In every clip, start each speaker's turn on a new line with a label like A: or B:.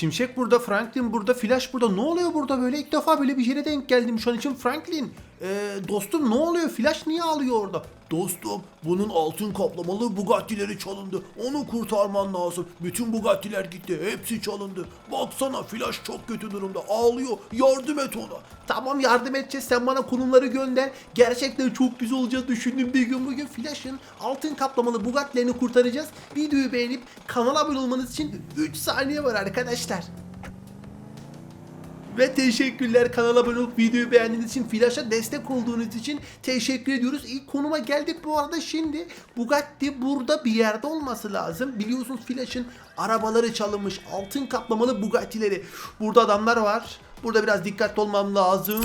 A: Şimşek burada, Franklin burada, Flash burada. Ne oluyor burada böyle? İlk defa böyle bir yere denk geldim şu an için. Franklin, ee, dostum ne oluyor? Flash niye ağlıyor orada?
B: Dostum bunun altın kaplamalı Bugatti'leri çalındı. Onu kurtarman lazım. Bütün Bugatti'ler gitti. Hepsi çalındı. Baksana Flash çok kötü durumda. Ağlıyor. Yardım et ona.
A: Tamam yardım edeceğiz. Sen bana konumları gönder. Gerçekten çok güzel olacağını düşündüm bir gün bugün. Flash'ın altın kaplamalı Bugatti'lerini kurtaracağız. Videoyu beğenip kanala abone olmanız için 3 saniye var arkadaşlar. Ve teşekkürler kanala abone olup videoyu beğendiğiniz için, Flash'a destek olduğunuz için teşekkür ediyoruz. İlk konuma geldik bu arada şimdi. Bugatti burada bir yerde olması lazım. Biliyorsunuz Flash'ın arabaları çalınmış. Altın kaplamalı Bugatti'leri. Burada adamlar var. Burada biraz dikkatli olmam lazım.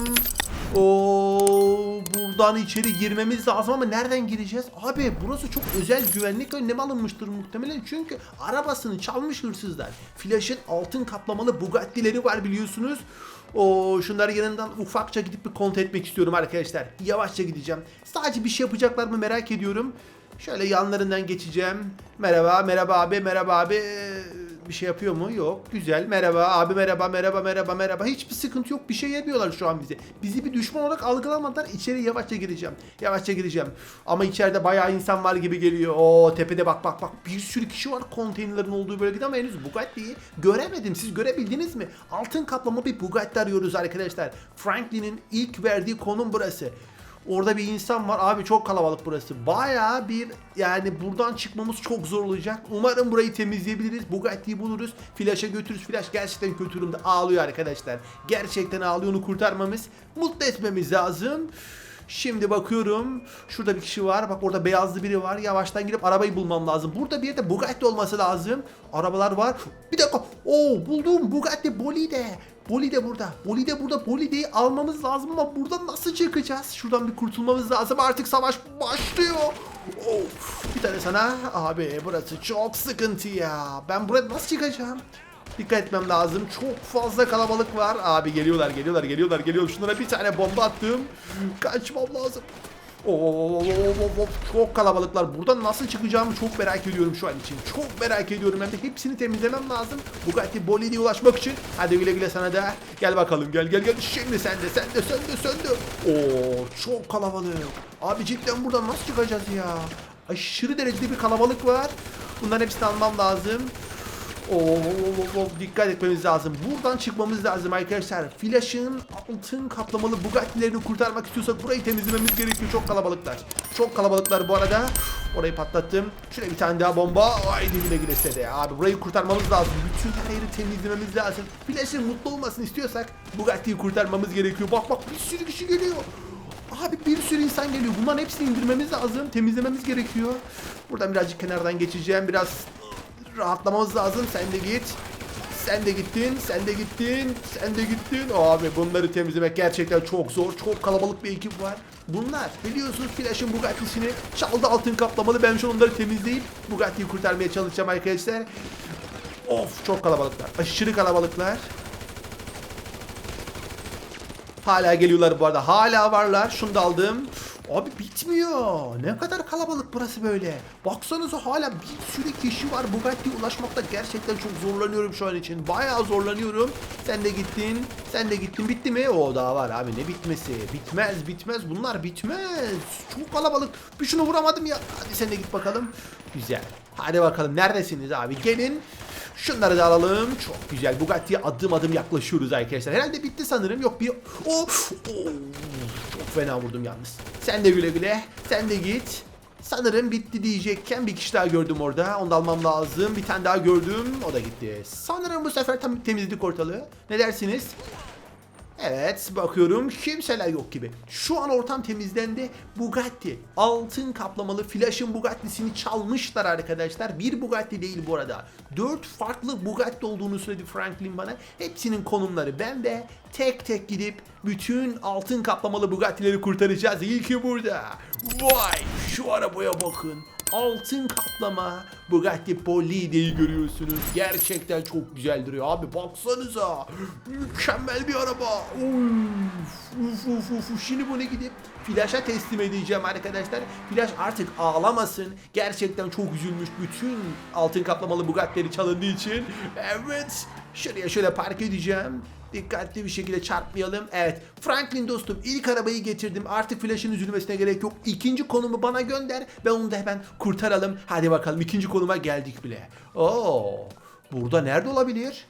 A: Oo, buradan içeri girmemiz lazım ama nereden gireceğiz? Abi burası çok özel güvenlik önlemi alınmıştır muhtemelen çünkü arabasını çalmış hırsızlar. Flash'ın altın kaplamalı Bugatti'leri var biliyorsunuz. O şunları yanından ufakça gidip bir kontrol etmek istiyorum arkadaşlar. Yavaşça gideceğim. Sadece bir şey yapacaklar mı merak ediyorum. Şöyle yanlarından geçeceğim. Merhaba, merhaba abi, merhaba abi. Bir şey yapıyor mu? Yok. Güzel. Merhaba abi, merhaba, merhaba, merhaba, merhaba. Hiçbir sıkıntı yok. Bir şey yemiyorlar şu an bize. Bizi bir düşman olarak algılamadılar. İçeri yavaşça gireceğim. Yavaşça gireceğim. Ama içeride bayağı insan var gibi geliyor. Oo tepede bak bak bak. Bir sürü kişi var konteynerlerin olduğu bölgede ama henüz Bugatti'yi göremedim. Siz görebildiniz mi? Altın kaplama bir Bugatti arıyoruz arkadaşlar. Franklin'in ilk verdiği konum burası. Orada bir insan var. Abi çok kalabalık burası. Bayağı bir yani buradan çıkmamız çok zor olacak. Umarım burayı temizleyebiliriz. Bugatti'yi buluruz. Flash'a götürürüz. Flash gerçekten kötü durumda. Ağlıyor arkadaşlar. Gerçekten ağlıyor. Onu kurtarmamız, mutlu etmemiz lazım. Şimdi bakıyorum. Şurada bir kişi var. Bak orada beyazlı biri var. Yavaştan gidip arabayı bulmam lazım. Burada bir yerde Bugatti olması lazım. Arabalar var. Bir dakika. Oo buldum. Bugatti Bolide. Bolide burada. Bolide burada. Bolide'yi almamız lazım ama buradan nasıl çıkacağız? Şuradan bir kurtulmamız lazım. Artık savaş başlıyor. Of. Bir tane sana. Abi burası çok sıkıntı ya. Ben buraya nasıl çıkacağım? Dikkat etmem lazım. Çok fazla kalabalık var. Abi geliyorlar, geliyorlar, geliyorlar, geliyor. Şunlara bir tane bomba attım. Kaçmam lazım. Oo, çok kalabalıklar. Buradan nasıl çıkacağımı çok merak ediyorum şu an için. Çok merak ediyorum. Hem de hepsini temizlemem lazım. Bugatti Bolide'ye ulaşmak için. Hadi güle güle sana da. Gel bakalım gel gel gel. Şimdi sen de sen de sen de sen de. Oo çok kalabalık. Abi cidden buradan nasıl çıkacağız ya? Aşırı derecede bir kalabalık var. Bunların hepsini almam lazım. Oo, dikkat etmemiz lazım. Buradan çıkmamız lazım arkadaşlar. Flash'ın altın kaplamalı Bugatti'lerini kurtarmak istiyorsak burayı temizlememiz gerekiyor. Çok kalabalıklar. Çok kalabalıklar bu arada. Orayı patlattım. Şuraya bir tane daha bomba. Haydi güle güle size Abi burayı kurtarmamız lazım. Bütün her yeri temizlememiz lazım. Flash'ın mutlu olmasını istiyorsak Bugatti'yi kurtarmamız gerekiyor. Bak bak bir sürü kişi geliyor. Abi bir sürü insan geliyor. Bunların hepsini indirmemiz lazım. Temizlememiz gerekiyor. Buradan birazcık kenardan geçeceğim. Biraz rahatlamamız lazım. Sen de git. Sen de gittin, sen de gittin, sen de gittin. Abi bunları temizlemek gerçekten çok zor. Çok kalabalık bir ekip var. Bunlar biliyorsunuz Flash'ın Bugatti'sini çaldı altın kaplamalı. Ben şu onları temizleyip Bugatti'yi kurtarmaya çalışacağım arkadaşlar. Of çok kalabalıklar. Aşırı kalabalıklar. Hala geliyorlar bu arada. Hala varlar. Şunu da aldım. Abi bitmiyor. Ne kadar kalabalık burası böyle. Baksanıza hala bir sürü kişi var. Bugatti'ye ulaşmakta gerçekten çok zorlanıyorum şu an için. Bayağı zorlanıyorum. Sen de gittin. Sen de gittin. Bitti mi? O daha var abi. Ne bitmesi? Bitmez bitmez. Bunlar bitmez. Çok kalabalık. Bir şunu vuramadım ya. Hadi sen de git bakalım. Güzel. Hadi bakalım. Neredesiniz abi? Gelin. Şunları da alalım. Çok güzel. Bugatti'ye adım adım yaklaşıyoruz arkadaşlar. Herhalde bitti sanırım. Yok bir... Of! Oh, çok fena vurdum yalnız. Sen de güle güle. Sen de git. Sanırım bitti diyecekken bir kişi daha gördüm orada. Onu da almam lazım. Bir tane daha gördüm. O da gitti. Sanırım bu sefer tam temizledik ortalığı. Ne dersiniz? Evet bakıyorum kimseler yok gibi. Şu an ortam temizlendi. Bugatti altın kaplamalı Flash'ın Bugatti'sini çalmışlar arkadaşlar. Bir Bugatti değil bu arada. Dört farklı Bugatti olduğunu söyledi Franklin bana. Hepsinin konumları. Ben de tek tek gidip bütün altın kaplamalı Bugatti'leri kurtaracağız. İlki burada. Vay şu arabaya bakın. Altın kaplama Bugatti Bolide'yi görüyorsunuz. Gerçekten çok güzel duruyor abi baksanıza. Mükemmel bir araba. Uf, uf, uf, uf. Şimdi bunu gidip Flash'a teslim edeceğim arkadaşlar. Flash artık ağlamasın. Gerçekten çok üzülmüş bütün altın kaplamalı Bugatti'leri çalındığı için. Evet. Şuraya şöyle park edeceğim. Dikkatli bir şekilde çarpmayalım. Evet. Franklin dostum ilk arabayı getirdim. Artık flash'ın üzülmesine gerek yok. İkinci konumu bana gönder ve onu da hemen kurtaralım. Hadi bakalım ikinci konuma geldik bile. Oo. Burada nerede olabilir?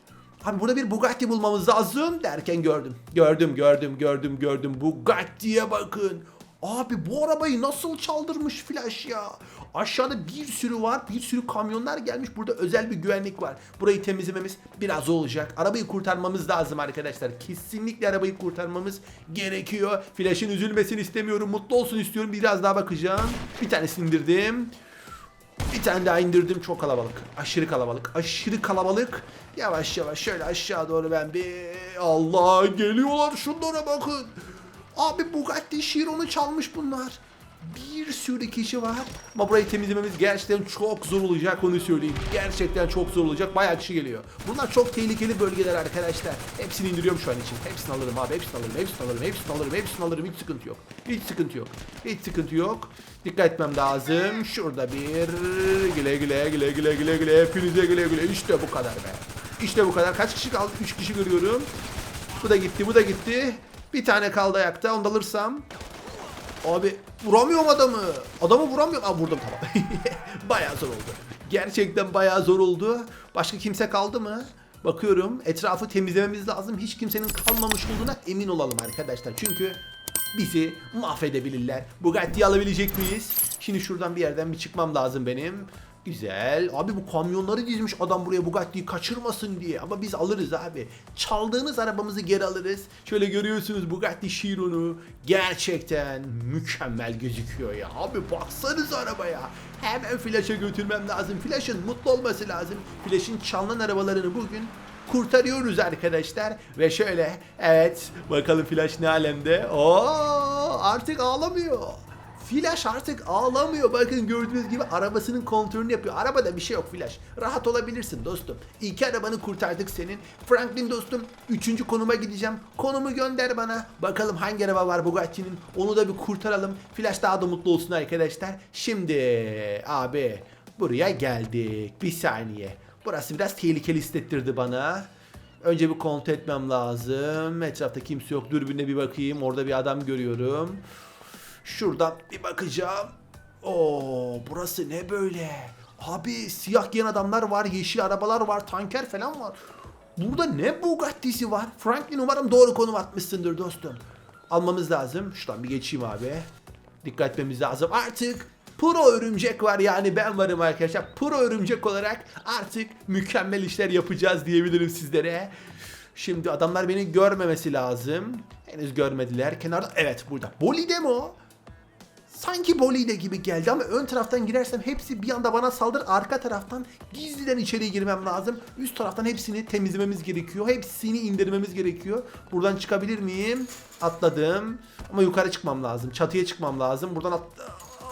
A: Abi burada bir Bugatti bulmamız lazım derken gördüm. Gördüm, gördüm, gördüm, gördüm. Bugatti'ye bakın. Abi bu arabayı nasıl çaldırmış Flash ya? Aşağıda bir sürü var, bir sürü kamyonlar gelmiş. Burada özel bir güvenlik var. Burayı temizlememiz biraz olacak. Arabayı kurtarmamız lazım arkadaşlar. Kesinlikle arabayı kurtarmamız gerekiyor. Flash'ın üzülmesini istemiyorum, mutlu olsun istiyorum. Biraz daha bakacağım. Bir tanesini indirdim. Bir tane daha indirdim çok kalabalık. Aşırı kalabalık. Aşırı kalabalık. Yavaş yavaş şöyle aşağı doğru ben bir... Allah geliyorlar şunlara bakın. Abi Bugatti Chiron'u çalmış bunlar. Bir sürü kişi var. Ama burayı temizlememiz gerçekten çok zor olacak onu söyleyeyim. Gerçekten çok zor olacak. Bayağı kişi geliyor. Bunlar çok tehlikeli bölgeler arkadaşlar. Hepsini indiriyorum şu an için. Hepsini alırım abi. Hepsini alırım. Hepsini alırım. Hepsini alırım. Hepsini alırım. Hiç sıkıntı yok. Hiç sıkıntı yok. Hiç sıkıntı yok. Dikkat etmem lazım. Şurada bir güle güle güle güle güle güle hepinize güle güle. İşte bu kadar be. İşte bu kadar. Kaç kişi kaldı? 3 kişi görüyorum. Bu da gitti, bu da gitti. Bir tane kaldı ayakta. Onu da alırsam. Abi vuramıyorum adamı. Adamı vuramıyorum. Aa vurdum tamam. bayağı zor oldu. Gerçekten bayağı zor oldu. Başka kimse kaldı mı? Bakıyorum etrafı temizlememiz lazım. Hiç kimsenin kalmamış olduğuna emin olalım arkadaşlar. Çünkü bizi mahvedebilirler. Bugatti'yi alabilecek miyiz? Şimdi şuradan bir yerden bir çıkmam lazım benim. Güzel. Abi bu kamyonları dizmiş adam buraya Bugatti'yi kaçırmasın diye. Ama biz alırız abi. Çaldığınız arabamızı geri alırız. Şöyle görüyorsunuz Bugatti Chiron'u. Gerçekten mükemmel gözüküyor ya. Abi baksanız arabaya. Hemen Flash'a götürmem lazım. Flash'ın mutlu olması lazım. Flash'ın çalınan arabalarını bugün kurtarıyoruz arkadaşlar. Ve şöyle evet bakalım Flash ne alemde. Oo artık ağlamıyor. Flash artık ağlamıyor. Bakın gördüğünüz gibi arabasının kontrolünü yapıyor. Arabada bir şey yok Flash. Rahat olabilirsin dostum. İki arabanı kurtardık senin. Franklin dostum üçüncü konuma gideceğim. Konumu gönder bana. Bakalım hangi araba var Bugatti'nin. Onu da bir kurtaralım. Flash daha da mutlu olsun arkadaşlar. Şimdi abi buraya geldik. Bir saniye. Burası biraz tehlikeli hissettirdi bana. Önce bir kontrol etmem lazım. Etrafta kimse yok. Dürbünle bir bakayım. Orada bir adam görüyorum. Şuradan bir bakacağım. Oo, burası ne böyle? Abi siyah giyen adamlar var, yeşil arabalar var, tanker falan var. Burada ne Bugatti'si var? Franklin umarım doğru konum atmışsındır dostum. Almamız lazım. Şuradan bir geçeyim abi. Dikkat etmemiz lazım. Artık Pro örümcek var yani ben varım arkadaşlar. Pro örümcek olarak artık mükemmel işler yapacağız diyebilirim sizlere. Şimdi adamlar beni görmemesi lazım. Henüz görmediler. Kenarda evet burada. Bolide mi o? Sanki Bolide gibi geldi ama ön taraftan girersem hepsi bir anda bana saldır. Arka taraftan gizliden içeriye girmem lazım. Üst taraftan hepsini temizlememiz gerekiyor. Hepsini indirmemiz gerekiyor. Buradan çıkabilir miyim? Atladım. Ama yukarı çıkmam lazım. Çatıya çıkmam lazım. Buradan at...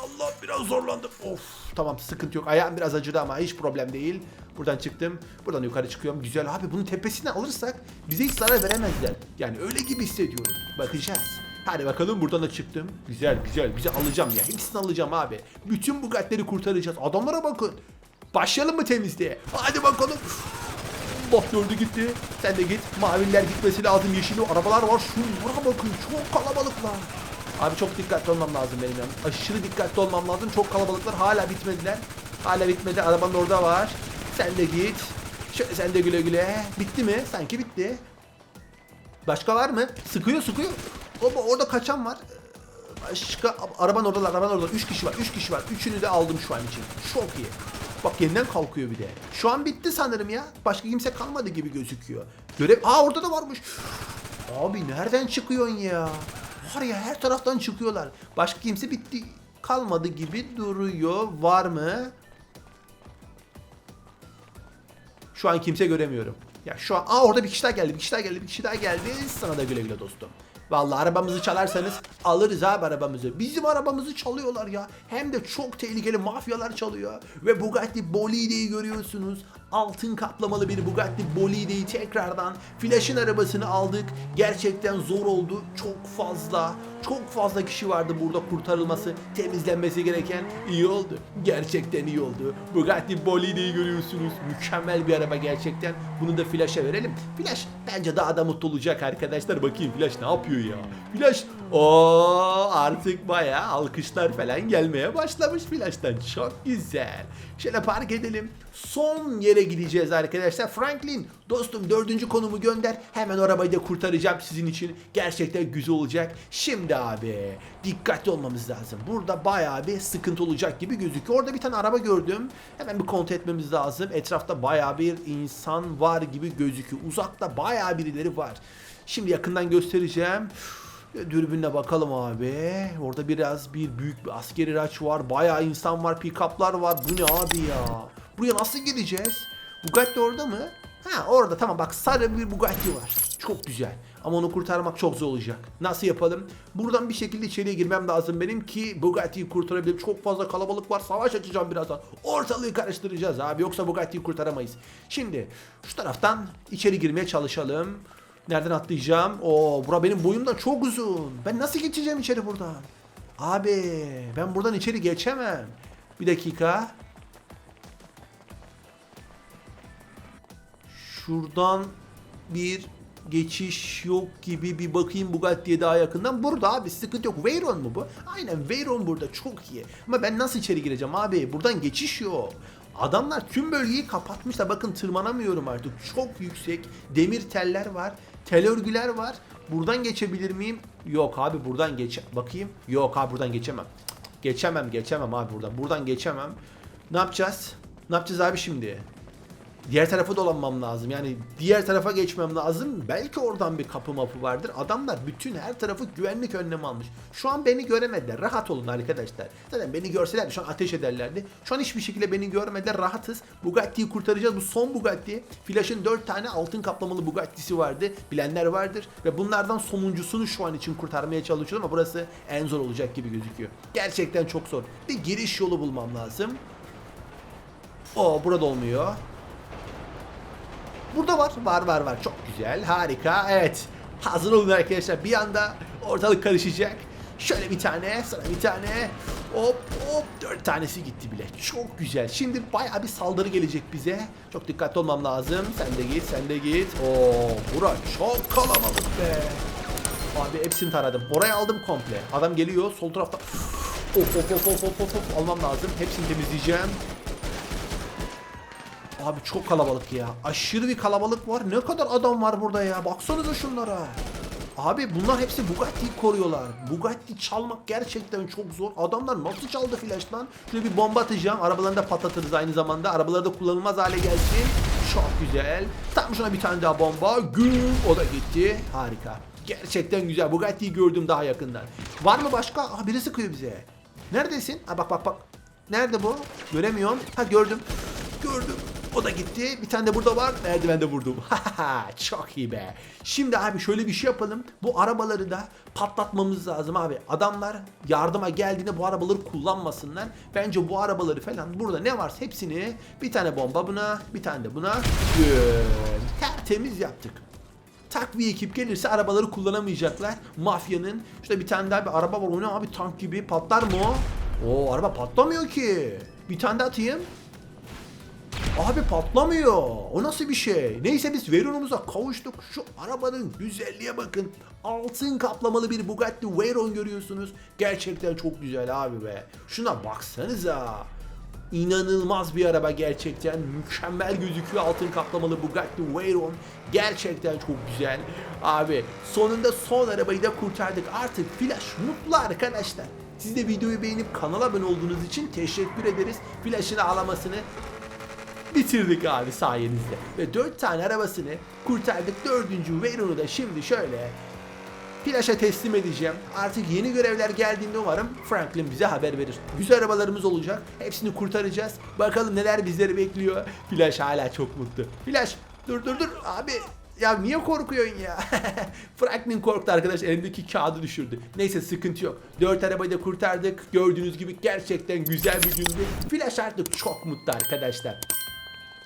A: Allah biraz zorlandım. Of tamam sıkıntı yok. Ayağım biraz acıdı ama hiç problem değil. Buradan çıktım. Buradan yukarı çıkıyorum. Güzel abi bunun tepesine alırsak bize hiç zarar veremezler. Yani öyle gibi hissediyorum. Bakacağız. Hadi bakalım buradan da çıktım. Güzel güzel bize alacağım ya. Hepsini alacağım abi. Bütün Bugatti'leri kurtaracağız. Adamlara bakın. Başlayalım mı temizliğe? Hadi bakalım. Bak gördü gitti. Sen de git. Maviler gitmesi lazım. Yeşil arabalar var. Şunlara bakın. Çok kalabalıklar. Abi çok dikkatli olmam lazım benim yani. Aşırı dikkatli olmam lazım. Çok kalabalıklar. Hala bitmediler. Hala bitmedi. Arabanın orada var. Sen de git. Şöyle sen de güle güle. Bitti mi? Sanki bitti. Başka var mı? Sıkıyor sıkıyor. Baba orada kaçan var. Ee, Başka araban orada araban orada. 3 kişi var. 3 kişi var. Üçünü de aldım şu an için. Çok iyi. Bak yeniden kalkıyor bir de. Şu an bitti sanırım ya. Başka kimse kalmadı gibi gözüküyor. Görev... Aa orada da varmış. Abi nereden çıkıyorsun ya? Var ya her taraftan çıkıyorlar. Başka kimse bitti kalmadı gibi duruyor. Var mı? Şu an kimse göremiyorum. Ya şu an aa orada bir kişi daha geldi. Bir kişi daha geldi. Bir kişi daha geldi. Sana da güle güle dostum. Vallahi arabamızı çalarsanız alırız abi arabamızı. Bizim arabamızı çalıyorlar ya. Hem de çok tehlikeli mafyalar çalıyor. Ve Bugatti Bolide'yi görüyorsunuz. Altın kaplamalı bir Bugatti Bolide'yi tekrardan Flash'ın arabasını aldık. Gerçekten zor oldu. Çok fazla, çok fazla kişi vardı burada kurtarılması, temizlenmesi gereken. iyi oldu. Gerçekten iyi oldu. Bugatti Bolide'yi görüyorsunuz. Mükemmel bir araba gerçekten. Bunu da Flash'a verelim. Flash bence daha da mutlu olacak arkadaşlar. Bakayım Flash ne yapıyor ya? Flash o artık bayağı alkışlar falan gelmeye başlamış Flash'tan. Çok güzel. Şöyle park edelim. Son yere gideceğiz arkadaşlar. Franklin dostum dördüncü konumu gönder. Hemen arabayı da kurtaracağım sizin için. Gerçekten güzel olacak. Şimdi abi dikkatli olmamız lazım. Burada bayağı bir sıkıntı olacak gibi gözüküyor. Orada bir tane araba gördüm. Hemen bir kontrol etmemiz lazım. Etrafta bayağı bir insan var gibi gözüküyor. Uzakta bayağı birileri var. Şimdi yakından göstereceğim. Dürbünle bakalım abi. Orada biraz bir büyük bir askeri araç var. Bayağı insan var, pick-up'lar var. Bu ne abi ya? Buraya nasıl gideceğiz? Bugatti orada mı? Ha orada tamam bak sarı bir Bugatti var. Çok güzel. Ama onu kurtarmak çok zor olacak. Nasıl yapalım? Buradan bir şekilde içeriye girmem lazım benim ki Bugatti'yi kurtarabilirim. Çok fazla kalabalık var. Savaş açacağım birazdan. Ortalığı karıştıracağız abi. Yoksa Bugatti'yi kurtaramayız. Şimdi şu taraftan içeri girmeye çalışalım. Nereden atlayacağım? Oo, bura benim boyum da çok uzun. Ben nasıl geçeceğim içeri buradan? Abi, ben buradan içeri geçemem. Bir dakika. Şuradan bir geçiş yok gibi bir bakayım Bugatti'ye daha yakından. Burada abi sıkıntı yok. Veyron mu bu? Aynen Veyron burada çok iyi. Ama ben nasıl içeri gireceğim abi? Buradan geçiş yok. Adamlar tüm bölgeyi kapatmışlar. Bakın tırmanamıyorum artık. Çok yüksek. Demir teller var. Tel örgüler var. Buradan geçebilir miyim? Yok abi buradan geç. Bakayım. Yok abi buradan geçemem. Geçemem geçemem abi buradan. Buradan geçemem. Ne yapacağız? Ne yapacağız abi şimdi? Diğer tarafa dolanmam lazım. Yani diğer tarafa geçmem lazım. Belki oradan bir kapı mapı vardır. Adamlar bütün her tarafı güvenlik önlemi almış. Şu an beni göremediler. Rahat olun arkadaşlar. Zaten beni görseler şu an ateş ederlerdi. Şu an hiçbir şekilde beni görmediler. Rahatız. Bugatti'yi kurtaracağız. Bu son Bugatti. Flash'ın 4 tane altın kaplamalı Bugatti'si vardı. Bilenler vardır. Ve bunlardan sonuncusunu şu an için kurtarmaya çalışıyorum ama burası en zor olacak gibi gözüküyor. Gerçekten çok zor. Bir giriş yolu bulmam lazım. O burada olmuyor. Burada var. Var var var. Çok güzel. Harika. Evet. Hazır olun arkadaşlar. Bir anda ortalık karışacak. Şöyle bir tane, sana bir tane. Hop hop dört tanesi gitti bile. Çok güzel. Şimdi bayağı bir saldırı gelecek bize. Çok dikkatli olmam lazım. Sen de git, sen de git. Oo, bura çok kalabalık be. Abi hepsini taradım. Orayı aldım komple. Adam geliyor sol tarafta. Of of of of of of of almam lazım. Hepsini temizleyeceğim. Abi çok kalabalık ya. Aşırı bir kalabalık var. Ne kadar adam var burada ya. Baksanıza şunlara. Abi bunlar hepsi Bugatti'yi koruyorlar. Bugatti çalmak gerçekten çok zor. Adamlar nasıl çaldı flash'tan? Şöyle bir bomba atacağım. Arabalarını da patlatırız aynı zamanda. Arabaları da kullanılmaz hale gelsin. Çok güzel. Tam şuna bir tane daha bomba. Güm. O da gitti. Harika. Gerçekten güzel. Bugatti'yi gördüm daha yakından. Var mı başka? Aa, biri sıkıyor bize. Neredesin? Ha bak bak bak. Nerede bu? Göremiyorum. Ha gördüm. Gördüm. O da gitti. Bir tane de burada var. Merdivende vurdum. Çok iyi be. Şimdi abi şöyle bir şey yapalım. Bu arabaları da patlatmamız lazım abi. Adamlar yardıma geldiğinde bu arabaları kullanmasınlar. Bence bu arabaları falan burada ne varsa hepsini bir tane bomba buna, bir tane de buna. Tertemiz yaptık takviye ekip gelirse arabaları kullanamayacaklar. Mafyanın. İşte bir tane daha bir araba var. O ne abi tank gibi patlar mı o? Oo araba patlamıyor ki. Bir tane daha atayım. Abi patlamıyor. O nasıl bir şey? Neyse biz Veyron'umuza kavuştuk. Şu arabanın güzelliğe bakın. Altın kaplamalı bir Bugatti Veyron görüyorsunuz. Gerçekten çok güzel abi be. Şuna baksanıza. İnanılmaz bir araba gerçekten. Mükemmel gözüküyor altın kaplamalı Bugatti Veyron. Gerçekten çok güzel. Abi sonunda son arabayı da kurtardık. Artık Flash mutlu arkadaşlar. Siz de videoyu beğenip kanala abone olduğunuz için teşekkür ederiz. Flash'ın ağlamasını bitirdik abi sayenizde. Ve 4 tane arabasını kurtardık. Dördüncü Veyron'u da şimdi şöyle Flaş'a teslim edeceğim. Artık yeni görevler geldiğinde umarım Franklin bize haber verir. Güzel arabalarımız olacak. Hepsini kurtaracağız. Bakalım neler bizleri bekliyor. Flash hala çok mutlu. Flash dur dur dur abi Ya niye korkuyorsun ya? Franklin korktu arkadaş elindeki kağıdı düşürdü. Neyse sıkıntı yok. Dört arabayı da kurtardık. Gördüğünüz gibi gerçekten güzel bir gündü. Flash artık çok mutlu arkadaşlar.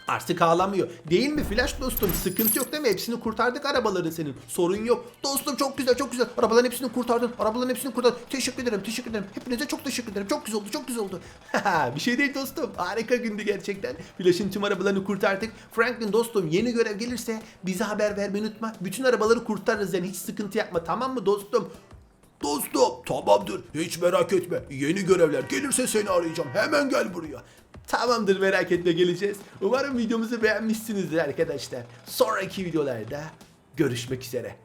A: Artık ağlamıyor. Değil mi Flash dostum? Sıkıntı yok değil mi? Hepsini kurtardık arabaların senin. Sorun yok. Dostum çok güzel çok güzel. Arabaların hepsini kurtardın. Arabaların hepsini kurtardın. Teşekkür ederim teşekkür ederim. Hepinize çok teşekkür ederim. Çok güzel oldu çok güzel oldu. bir şey değil dostum. Harika gündü gerçekten. Flash'ın tüm arabalarını kurtardık. Franklin dostum yeni görev gelirse bize haber vermeyi unutma. Bütün arabaları kurtarırız yani hiç sıkıntı yapma tamam mı dostum?
B: Dostum tamamdır hiç merak etme. Yeni görevler gelirse seni arayacağım. Hemen gel buraya.
A: Tamamdır merak etme geleceğiz. Umarım videomuzu beğenmişsinizdir arkadaşlar. Sonraki videolarda görüşmek üzere.